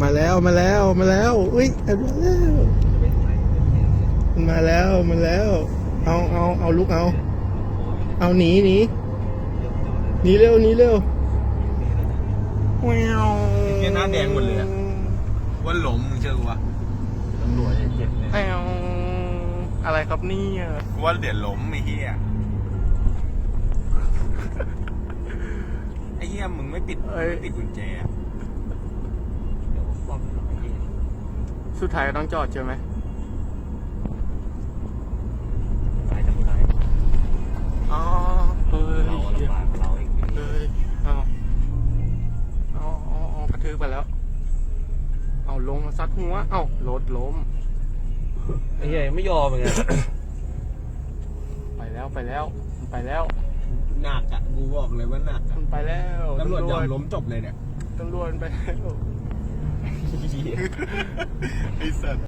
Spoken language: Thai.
มาแล้วมาแล้วมาแล้วอุ้ยมาแล้วมันมาแล้วมาแล้ว เอาเอาเอาลุกเอา เอาหนีหนีหนีเร็วหนีเร็วแววเหี้ยหน้าแดงหมดเลยอะว่าหลมมึงเชื่อกูวะตำรวจยังเจ็บเลยแววอะไรครับเนี่ยกูว่าเดี๋ยวหลมไอ้เหี้ยไอ้เหี้ยมึงไม่ปิดไม่ปิดกุญแจอะ เดี๋ยวป้อมหน่อยเอง สุดท้ายก็ต้องจอดใช่ไหมสายทำร้ายอ๋อเฮ้ยเราลำบากเราเองเฮ้ยเอาเอาเอาเอากระทืบไปแล้ว เอาลงมาซัดหัว เอารถล้มไอ้เหี้ยไม่ยอมเลยไปแล้วไปแล้วมันไปแล้ว หนักอะกูบอกเลยว่าหนักอะมันไปแล้วตำรวจยอมล้มจบเลยเนี่ยตำรวจไปแล้วไอ้สั ตว์